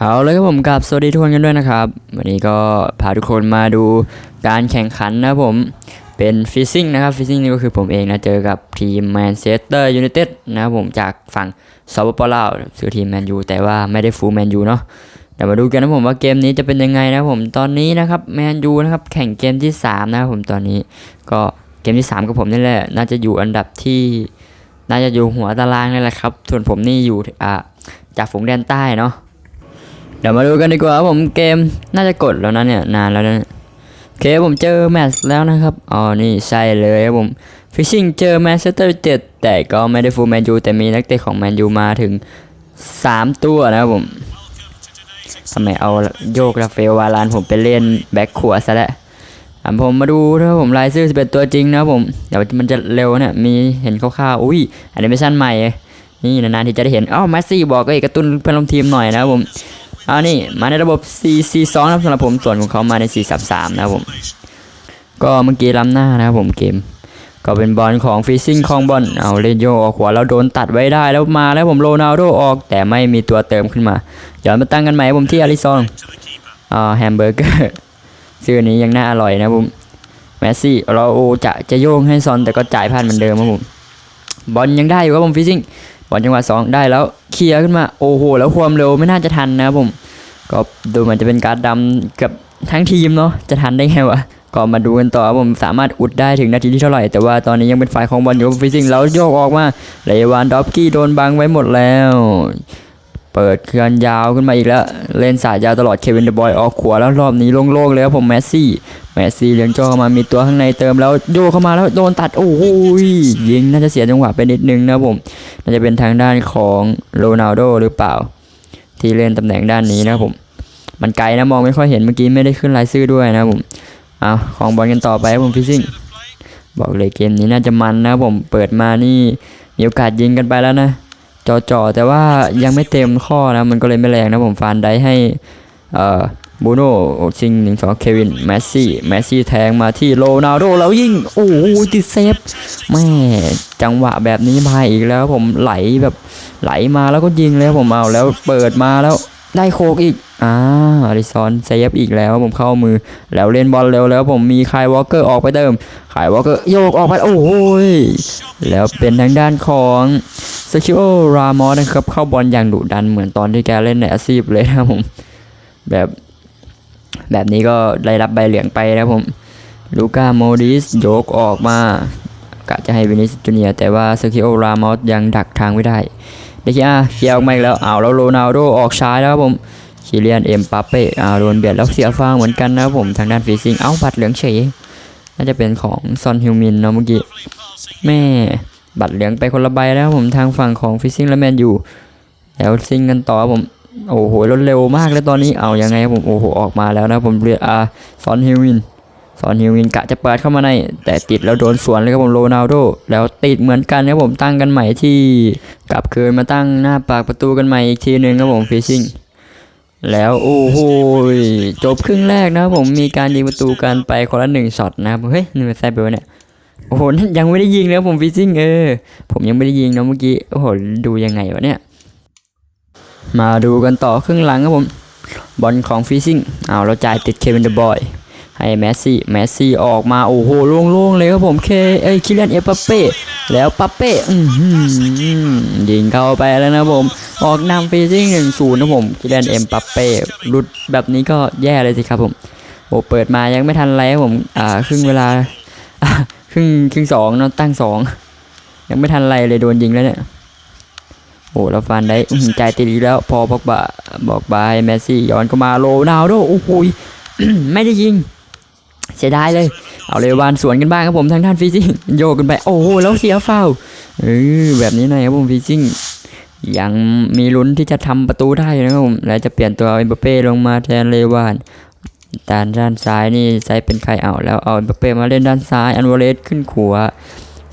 เอาเลยครับผมกับสวัสดีทุกคนกันด้วยนะครับ วันนี้ก็พาทุกคนมาดูการแข่งขันนะผมเป็นฟิซซิ่งนะครับฟิซซิ่งนี่ก็คือผมเองนะเจอกับทีมแมนเชสเตอร์ยูไนเต็ดนะครับผมจากฝั่งสปปลาวซื้อทีมแมนยูแต่ว่าไม่ได้ฟูลแมนยูเนาะเดี๋ยวมาดูกันนะผมว่าเกมนี้จะเป็นยังไงนะผมตอนนี้นะครับแมนยูนะครับแข่งเกมที่ 3 นะครับผมตอนนี้ก็เกมที่ 3 กับผมนี่แหละ น่าจะอยู่อันดับที่น่าจะอยู่หัวตารางนี่แหละครับ ส่วนผมนี่อยู่อ่าจากฝูงแดนใต้เนาะ เดี๋ยวมาดูกันดีกว่าผมเกมน่าจะกดแล้วนะเนี่ยนานแล้วนะโอเคผมเจอแมตช์แล้วนะครับอ๋อนี่ใช่เลยครับผมฟิชชิงเจอแมนเชสเตอร์เจ็ดแต่ก็ไม่ได้ฟูลแมนยูแต่มีนักเตะของแมนยูมาถึง 3 ตัวนะครับผมทำไมเอาโยกราเฟลวาลานผมไปเล่นแบ็คขวาซะแล้วอะผมมาดูนะครับผมลายชื่อ11 ตัวจริงนะผมเดี๋ยวมันจะเร็วเนี่ยมีเห็นคร่าวๆอุ้ยแอนิเมชันใหม่ นี่นานๆที่จะได้เห็นอ้าวแมสซี่บอกก็อีกกระตุ้นเพื่อนร่วมทีมหน่อยนะครับผม เอานี่มาในระบบ 4 4 2นะครับสำหรับผมส่วนของเขามาใน 4 3 3 นะครับผม ก็เมื่อกี้ล้ำหน้านะครับผมเกม ก็เป็นบอลของฟิซซิ่งคองบอลเอาเลนโยออกขวาแล้วโดนตัดไว้ได้แล้วมาแล้วผมโรนัลโดออก แต่ไม่มีตัวเติมขึ้นมาย้อนมาตั้งกันใหม่ผมที่อาริซอนอ่าแฮมเบอร์เกอร์ชื่อนี้ยังน่าอร่อยนะครับผมแมสซี่เราจะจะโยงให้ซอนแต่ก็จ่ายพลาดเหมือนเดิมครับผมบอลยังได้อยู่ครับผมฟิซซิ่ง บอลจังหวะ2ได้แล้วเคลียร์ขึ้นมาโอ้โหแล้วความเร็วไม่น่าจะทันนะครับผม ก็ดูเหมือนจะเป็นการดำกับทั้งทีมเนาะจะทันได้ไงวะก็มาดูกันต่อครับผมสามารถอุดได้ถึงนาทีที่เท่าไหร่ แต่ว่าตอนนี้ยังเป็นฝ่ายของบอลอยู่ฟิซิงแล้วโยกออกมาเลวานดอฟกี้โดนบังไว้หมดแล้ว เปิดเคลื่อนยาวขึ้นมาอีกแล้ว เล่นสายยาวตลอดเควินเดอะบอยออกขวาแล้วรอบนี้โล่งๆเลยครับผมแมสซี่ แมสซี่เลี้ยงจ้อเข้ามามีตัวข้างในเติมแล้วโยเข้ามาแล้วโดนตัดโอ้โหยิงน่าจะเสียจังหวะไปนิดนึงนะผมน่าจะเป็นทางด้านของโรนัลโดหรือเปล่า ที่เล่นตำแหน่งด้านนี้นะผม มันไกลนะมองไม่ค่อยเห็นเมื่อกี้ไม่ได้ขึ้นรายชื่อด้วยนะผมเอาของบอลกันต่อไปผมฟิซซิ่งบอกเลยเกมนี้น่าจะมันนะผมเปิดมานี่มีโอกาสยิงกันไปแล้วนะจ่อๆแต่ว่ายังไม่เต็มข้อนะมันก็เลยไม่แรงนะผมฟานได้ให้เอ่อ บูโน่ซิงหนึ่งสองเควินแมสซี่แมสซี่แทงมาที่โรนัลโดแล้วยิงโอ้โหติดเซฟแม่จังหวะแบบนี้มาอีกแล้วผมไหลแบบไหลมาแล้วก็ยิงแล้วผมเอาแล้วเปิดมาแล้วได้โคกอีกอ่าอริซอนเซฟอีกแล้วผมเข้ามือแล้วเล่นบอลเร็วแล้วผมมีคายวอลเกอร์ออกไปเติมคายวอลเกอร์โยกออกไปโอ้ยแล้วเป็นทางด้านของสคิโอรามอสนะครับเข้าบอลอย่างดุดันเหมือนตอนที่แกเล่นในอาชีพเลยนะผมแบบ แบบนี้ก็ได้รับใบเหลืองไปนะผมลูก้าโมดิสโยกออกมากะจะให้วินิสจูเนียแต่ว่าเซอร์คิโอรามอสยังดักทางไม่ได้เดคิอาเคลียร์ออกมาอีกแล้วเอาแล้วโรนัลโดออกซ้ายแล้วครับผมคิเลียนเอ็มปาเป้เอาโดนเบียดแล้วเสียฟางเหมือนกันนะครับผมทางด้านฟีซิงเอ้าบัตรเหลืองเฉยน่าจะเป็นของซอนฮิวมินเนาะเมื่อกี้แม่บัตรเหลืองไปคนละใบแล้วผมทางฝั่งของฟิซิงและแมนอยู่แล้วซิงกันต่อผม โอ้โหรถเร็วมากเลยตอนนี้เอายังไงครับผมโอ้โหออกมาแล้วนะผมเรียกอาซอนฮิวินซอนฮิวินกะจะเปิดเข้ามาในแต่ติดแล้วโดนสวนเลยครับผมโรนัลโดแล้วติดเหมือนกันครับผมตั้งกันใหม่ที่กลับคืนมาตั้งหน้าปากประตูกันใหม่อีกทีหนึ่งครับผมฟิชชิงแล้วโอ้โหจบครึ่งแรกนะครับผมมีการยิงประตูกันไปคนละหนึ่งช็อตนะครับเฮ้ยนี่มันแซ่บไปวะเนี่ยโอ้โหนั่นยังไม่ได้ยิงเลยครับผมฟิชชิงเออผมยังไม่ได้ยิงนะเมื่อกี้โอ้โหดูยังไงวะเนี่ย มาดูกันต่อครึ่งหลังครับผม บอลของฟิซซิ่งเอาเราจ่ายติดเควินเดอะบอย ให้แมสซี่แมสซี่ออกมาโอ้โหโล่งๆเลยครับผมเคเอ้ยคิเลียนเอปาเป้แล้วปาเป้ยิงเข้าไปแล้วนะผม ออกนำฟิซซิ่งหนึ่งศูนย์นะผมคิเลียนเอ็มปาเป้หลุดแบบนี้ก็แย่เลยสิครับผมโอ้เปิดมายังไม่ทันไรครับผมอ่าครึ่งเวลาอ่าครึ่งครึ่งสองเนาะตั้งสองยังไม่ทันไรเลยโดนยิงแล้วเนี่ย โอ้แล้วฟันได้ใจติดอีแล้วพอพอกบะบอกบายแมสซี่ย้อนเข้ามาโรนัลโดโอ้โหยไม่ได้ยิงเสียดายเลย เอาเลวานสวนกันบ้างครับผมทางด้านฟิซิ่งโยกกันไป โอ้โหแล้วเสียฟาวเออแบบนี้หน่อยครับผมฟิซิ่งยังมีลุ้นที่จะทำประตูได้นะครับผมและจะเปลี่ยนตัวเอ็มบัปเป้ลงมาแทนเลวานด้านด้านซ้ายนี่ใช้เป็นใครเอาแล้วเอาเอ็มบัปเป้มาเล่นด้านซ้ายอันวาเลสขึ้นขวา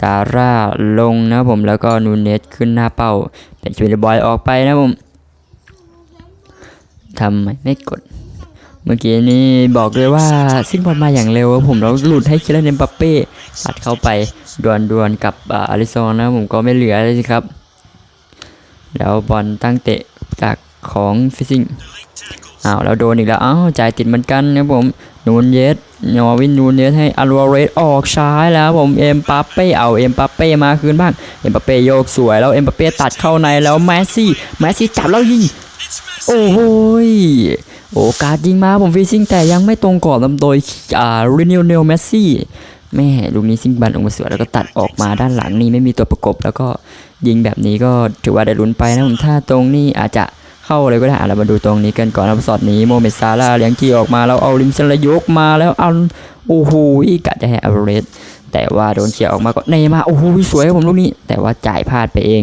ซาร่าลงนะผมแล้วก็นูเนสขึ้นหน้าเป้าเป็นชูเดบอยออกไปนะผมทำไมไม่กด เมื่อกี้นี้บอกเลยว่าสิ้นบอลมาอย่างเร็วผมแล้วหลุดให้คิรันเอ็มบัปเป้ปัดเข้าไปดวลดวลกับอาอาริซอนนะผมก็ไม่เหลือเลยสิครับ แล้วบอลตั้งเตะจากของฟิซิงอ้าวแล้วโดนอีกแล้วอ้าวจ่ายติดเหมือนกันนะผม นูนเยสนอวินนูนเยสให้อัลวาเรสออกซ้ายแล้วผมเอ็มปัปเป้เอาเอ็มปัปเป้มาคืนบ้างเอ็มปัปเป้โยกสวยแล้วเอ็มปัปเป้ตัดเข้าในแล้วแมสซี่แมสซี่จับแล้วยิงโอ้โหยโอกาสยิงมาผมฟีซิ่งแต่ยังไม่ตรงกรอบลำโดยอ่าเรเนลเนลเมสซี่แม่ลูกนี้ซิ่งบันออกมาสวยแล้วก็ตัดออกมาด้านหลังนี่ไม่มีตัวประกบ แล้วก็ยิงแบบนี้ก็ถือว่าได้ลุ้นไปนะผมถ้าตรงนี้อาจจะ เข้าเลยก็ได้เรามาดูตรงนี้กันก่อนนะสอดนี้โมเมซาร่าเลี้ยงจีออกมาแล้วเอาลิมซลยกมาแล้วเอาโอ้โหกะจะให้อัลเรสแต่ว่าโดนเฉียออกมาก็เนมาโอ้โหสวยครับผมลูกนี้ แต่ว่าจ่ายพลาดไปเอง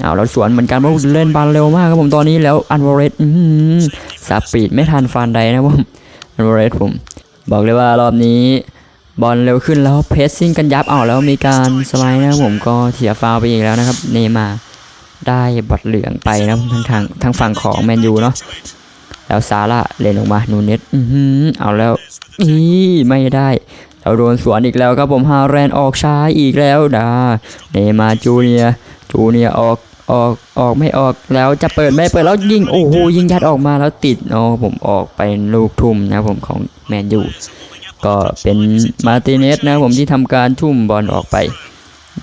เอาแล้วสวนเหมือนกันเพราะเล่นบอลเร็วมากครับผมตอนนี้แล้วอันวอเรสสปีดไม่ทันฟันใดนะผมอันวอเรสผม บอกเลยว่ารอบนี้บอลเร็วขึ้นแล้วเพสซิ่งกันยับเอาแล้วมีการสไลด์นะครับผมก็เสียฟาวไปอีกแล้วนะครับเนมา ได้บัตรเหลืองไปนะทางทางทางฝั่งของแมนยูเนาะแล้วซาร่าเลนออกมานูเน็ตอื้ออเอาแล้วอีไม่ได้เราโดนสวนอีกแล้วครับผมฮาแรนออกช้าอีกแล้วดาเนมาจูเนียจูเนียออกออกออกไม่ออกแล้วจะเปิดไม่เปิดแล้วยิงโอ้โหยิงยัดออกมาแล้วติดอ๋อผมออกไปลูกทุ่มนะผมของแมนยูก็เป็นมาร์ติเนสนะผมที่ทำการทุ่มบอลออกไป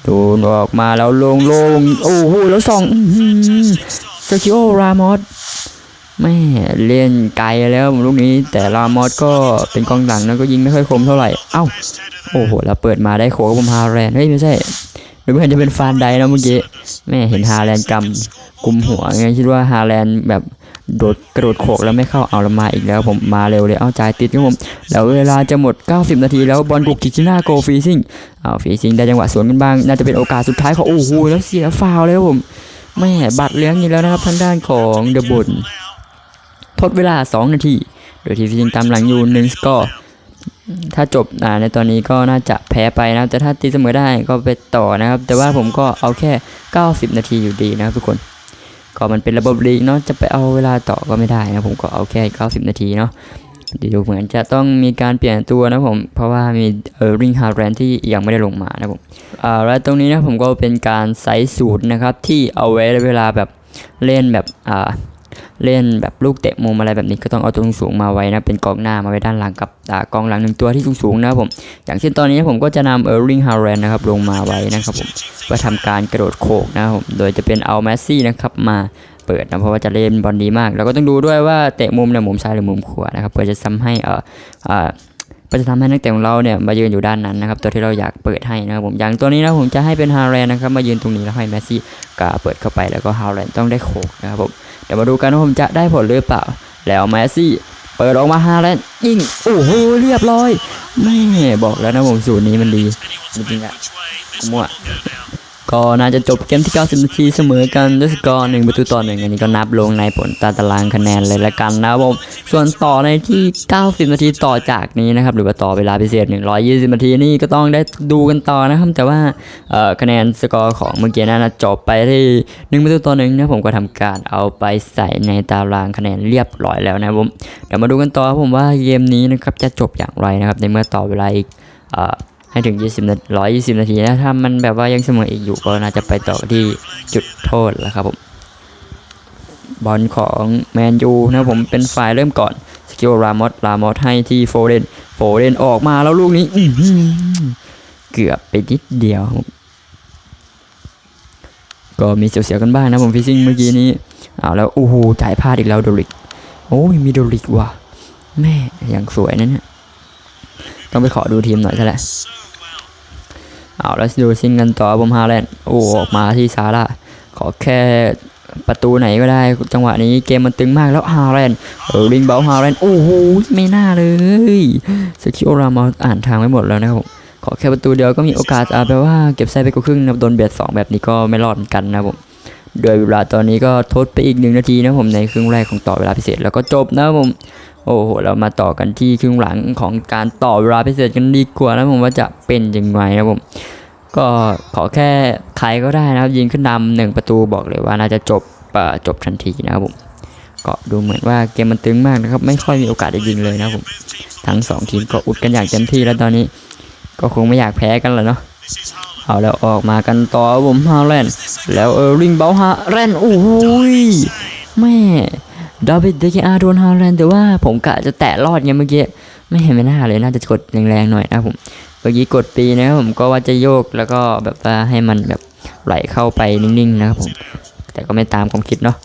ดูออกมาแล้วลงลงโอ้โหแล้วสองเซคิโอรามอสแม่เล่นไกลแล้วลูกนี้ แต่รามอสก็เป็นกองหลังนะก็ยิงไม่ค่อยคมเท่าไหร่ เอ้า โอ้โหแล้วเปิดมาได้โขกผมฮาแรนเฮ้ยไม่ใช่หรือว่าจะเป็นฟานไดนะเมื่อกี้แม่เห็นฮาแลนด์กำกุมหัวไงคิดว่าฮาแลนด์แบบ โดดกระโดดโขกแล้วไม่เข้าเอาละมาอีกแล้วผมมาเร็วเลยเอาจ่ายติดครับผมแล้วเวลาจะหมด 90 นาทีแล้วบอลกุกกิชิน่าโกฟีซิงเอาฟีซิงได้จังหวะสวนกันบ้าง น่าจะเป็นโอกาสสุดท้ายของโอ้โหแล้วเสียฟาวเลยครับผมแม่บัตรเลี้ยงอีกแล้วนะครับทางด้านของเดอะบุนทดเวลา 2 นาที โดยทีฟีซิงตามหลังอยู่1สกอร์ถ้าจบาในตอนนี้ก็น่าจะแพ้ไปนะครับแต่ถ้าตีเสมอได้ก็ไปต่อนะครับ แต่ว่าผมก็เอาแค่ 90 นาทีอยู่ดีนะครับทุกคน ก็มันเป็นระบบลีกเนาะจะไปเอาเวลาต่อก็ไม่ได้นะผมก็เอาแค่ 90 นาทีเนาะเดี๋ยวเหมือนจะต้องมีการเปลี่ยนตัวนะผม เพราะว่ามีเออริงฮาร์แรนที่ยังไม่ได้ลงมานะผมอ่าแล้วตรงนี้นะผมก็เป็นการไซส์สูตรนะครับที่เอาไว้เวลาแบบเล่นแบบอ่า เล่นแบบลูกเตะมุมอะไรแบบนี้ก็ต้องเอาตัวสูงๆมาไว้นะเป็นกองหน้ามาไว้ด้านหลังกับอกองหลังหนึ่งตัวที่สูงๆนะครับผมอย่างเช่นตอนนี้ผมก็จะนำเออร์ลิงฮาร์แรนนะครับลงมาไว้นะครับผมเพื่อทำการกระโดดโขกนะครับผมโดยจะเป็นเอาแมสซี่นะครับมาเปิดนะเพราะว่าจะเล่นบอลดีมาก แล้วก็ต้องดูด้วยว่าเตะมุมเนี่ยมุมซ้ายหรือมุมขวานะครับเพื่อจะทำให้เออเออ จะทำให้นักเตะของเราเนี่ยมายืนอยู่ด้านนั้นนะครับตัวที่เราอยากเปิดให้นะครับผมอย่างตัวนี้นะผมจะให้เป็นฮาร์แรนนะครับมายืนตรงนี้แล้วให้แมสซี่กาเปิดเข้าไปแล้วก็ฮาร์แรนต้องได้โขกนะครับผมเดี๋ยวมาดูกันว่าผมจะได้ผลหรือเปล่า แล้วแมสซี่เปิดออกมาฮาแลนด์ยิงโอ้โหเรียบร้อยแม่บอกแล้วนะผมสูตรนี้มันดีจริงๆอะมั่วก็น่าจะจบเกมที่ 90 นาทีเสมอกันด้วยสกอร์หนึ่งประตูต่อหนึ่งอันนี้ก็นับลงในผลตารางคะแนนเลยละกันนะครับผม ส่วนต่อในที่ 90 นาทีต่อจากนี้นะครับ หรือว่าต่อเวลาพิเศษ 120 นาทีนี่ก็ต้องได้ดูกันต่อนะครับ แต่ว่าคะแนนสกอร์ของเมื่อกี้นั้นนะจบไปที่1ประตูต่อหนึ่งนะผมก็ทำการเอาไปใส่ในตารางคะแนนเรียบร้อยแล้วนะผมเดี๋ยวมาดูกันต่อผมว่าเกมนี้นะครับจะจบอย่างไรนะครับ ในเมื่อต่อเวลาอีกให้ถึง 20นาที120 นาทีนะถ้ามันแบบว่ายังเสมออีกอยู่ก็น่าจะไปต่อที่จุดโทษแล้วครับผม บอลของแมนยูนะผมเป็นฝ่ายเริ่มก่อนสกิลรามอสรามอสให้ที่โฟเดนโฟเดนออกมาแล้วลูกนี้เกือบไปนิดเดียว ก็มีเสียวๆกันบ้างนะผมฟิซซิ่งเมื่อกี้นี้เอาแล้วโอ้โหจ่ายพลาดอีกแล้วโดริกโอ้ยมีโดริกว่ะแม่อย่างสวยนะเนี่ยต้องไปขอดูทีมหน่อยซะแหละเอาแล้วดูซิงกันต่อบอมฮาแลนด์โอ้ออกมาที่ซาร่าขอแค่ ประตูไหนก็ได้จังหวะนี้เกมมันตึงมากแล้วฮาแลนด์เออลิงเบลฮาแลนด์โอ้โหไม่น่าเลยสกิโอรามาอ่านทางไม่หมดแล้วนะครับขอแค่ประตูเดียวก็มีโอกาสอาแปลว่าเก็บไซไปกว่าครึ่งนะโดนเบียดสองแบบนี้ก็ไม่รอดเหมือนกันนะครับผมโดยเวลาตอนนี้ก็ทดไปอีกหนึ่งนาทีนะครับผมในครึ่งแรกของต่อเวลาพิเศษแล้วก็จบนะครับผมโอ้โหเรามาต่อกันที่ครึ่งหลังของการต่อเวลาพิเศษกันดีกว่านะผมว่าจะเป็นยังไงนะครับผม ก็ขอแค่ใครก็ได้นะครับยิงขึ้นนำหนึ่งประตูบอกเลยว่าน่าจะจบจบทันทีนะครับผมก็ดูเหมือนว่าเกมมันตึงมากนะครับ ไม่ค่อยมีโอกาสได้ยิงเลยนะผมทั้งสองทีมก็อุดกันอย่างเต็มที่แล้วตอนนี้ ก็คงไม่อยากแพ้กันแล้วเนาะเอาแล้วออกมากันต่อผมฮาแลนด์แล้วเออริงเบลฮาแลนด์โอ้โหยแม่ดาวิดเดกอาโดนฮาแลนด์แต่ว่าผมกะจะแตะรอดไงเมื่อกี้ไม่เห็นไม่น่าเลยน่าจะกดแรงๆหน่อยนะผม มื่อกี้กดปีนะครับผมก็ว่าจะโยกแล้วก็แบบว่าให้มันแบบไหลเข้าไปนิ่งๆนะครับผมแต่ก็ไม่ตามความคิดเนาะ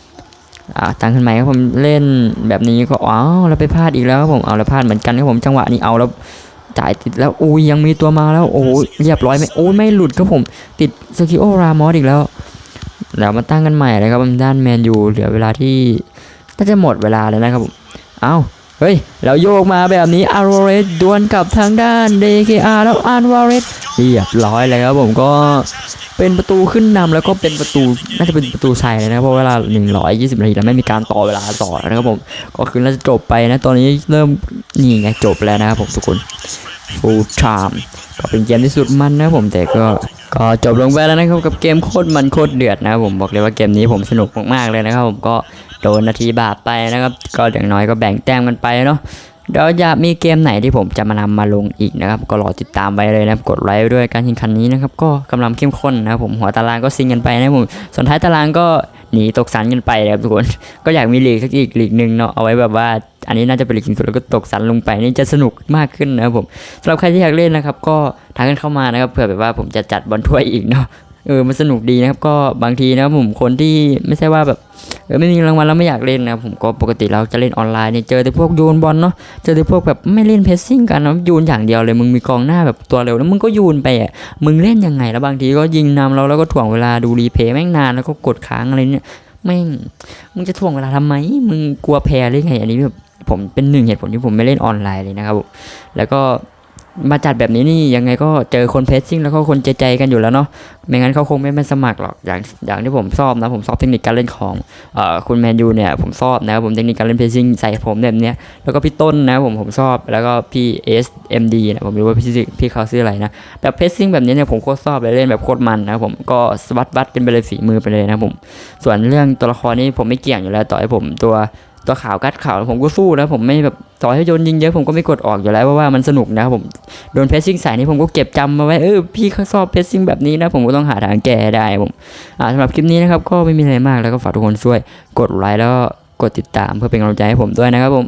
อ่าตั้งขึ้นใหม่ครับผมเล่นแบบนี้ก็อ้าวแล้วไปพลาดอีกแล้วครับผมเอาแล้วพลาดเหมือนกันครับผมจังหวะนี้เอาแล้วจ่ายติดแล้วอุ้ยยังมีตัวมาแล้วโอ้ยเรียบร้อยไหมโอ้ยไม่หลุดครับผม ติดสกิโอรามอสอีกแล้วแล้วมาตั้งกันใหม่เลยครับผมด้านแมนยูเหลือเวลาที่น่าจะหมดเวลาแล้วนะครับผมเอ้า เฮ้ย แล้วโยกมาแบบนี้อารเรสดวลกับทางด้าน DKR แล้วอันวาเรสเรียบร้อยเลยครับผมก็เป็นประตูขึ้นนำแล้วก็เป็นประตูน่าจะเป็นประตูชัยเลยนะเพราะเวลา 120นาทีแล้วไม่มีการต่อเวลาต่อนะครับผมก็คือน่าจะจบไปนะตอนนี้เริ่มนี่ไงจบแล้วนะครับผมทุกคน full time ก็เป็นเกมที่สุดมันนะครับผมแต่ก็ ก็จบลงไปแล้วนะครับกับเกมโคตรมันโคตรเดือดนะครับผมบอกเลยว่าเกมนี้ผมสนุกมากๆเลยนะครับ ผมก็โดนนาทีบาปไปนะครับ ก็อย่างน้อยก็แบ่งแต้มกันไปเนาะเดี๋ยวจะมีเกมไหนที่ผมจะมานำมาลงอีกนะครับ ก็รอติดตามไปเลยนะครับกดไลค์ด้วยการแข่งขันนี้นะครับ ก็กำลังเข้มข้นนะครับผมหัวตารางก็ซิงกันไปนะผมส่วนท้ายตารางก็ หนีตกสันกันไปนะครับทุกคน ก็อยากมีลีกสักอีกลีกหนึ่งเนาะเอาไว้แบบว่า อันนี้น่าจะเป็นลีกสูงสุดแล้วก็ตกสันลงไปนี่จะสนุกมากขึ้นนะครับผมสำหรับใครที่อยากเล่นนะครับ ก็ทักกันเข้ามานะครับเผื่อแบบว่าผมจะจัดบอลถ้วยอีกเนาะเออมันสนุกดีนะครับก็บางทีนะครับผมคนที่ไม่ใช่ว่าแบบ เออไม่มีรางวัลแล้วไม่อยากเล่นนะครับผมก็ปกติเราจะเล่นออนไลน์เนี่ยเจอแต่พวกโยนบอลเนาะเจอแต่พวกแบบไม่เล่นเพสซิ่งกันนะยูนอย่างเดียวเลยมึงมีกองหน้าแบบตัวเร็วแล้วมึงก็ยูนไปอะมึงเล่นยังไงแล้วบางทีก็ยิงนำเราแล้วก็ถ่วงเวลาดูรีเพย์แม่งนานแล้วก็กดค้างอะไรเนี่ยแม่งมึงจะถ่วงเวลาทำไมมึงกลัวแพ้หรือไงอันนี้แบบผมเป็นหนึ่งเหตุผลที่ผมไม่เล่นออนไลน์เลยนะครับแล้วก็ มาจัดแบบนี้นี่ยังไงก็เจอคนเพสซิ่งแล้วก็คนใจใจกันอยู่แล้วเนาะไม่งั้นเขาคงไม่มาสมัครหรอกอย่างอย่างที่ผมชอบนะผมชอบเทคนิคการเล่นของเอ่อคุณแมนยูเนี่ยผมชอบนะครับผมเทคนิคการเล่นเพสซิ่งใส่ผมแบบเนี้ยแล้วก็พี่ต้นนะผมผมชอบแล้วก็พี่ SMD นะผมไม่รู้ว่าพี่พี่เขาชื่ออะไรนะแต่เพสซิ่งแบบนี้เนี่ยผมโคตรชอบเลยเล่นแบบโคตรมันนะผมก็สวัดวัดกันไปเลยฝีมือไปเลยนะผมส่วนเรื่องตัวละครนี่ผมไม่เกี่ยงอยู่แล้วต่อให้ผมตัว ตัวขาวกัดขาวผมก็สู้นะผมไม่แบบต่อให้โดนยิงเยอะผมก็ไม่กดออกอยู่แล้วเพราะว่ามันสนุกนะครับผมโดนเพสซิ่งใส่นี่ผมก็เก็บจำมาไว้เออพี่เขาชอบเพสซิ่งแบบนี้นะผมก็ต้องหาทางแก้ได้ผมอ่าสำหรับคลิปนี้นะครับก็ไม่มีอะไรมากแล้วก็ฝากทุกคนช่วยกดไลค์แล้วก็กดติดตามเพื่อเป็นกำลังใจให้ผมด้วยนะครับผม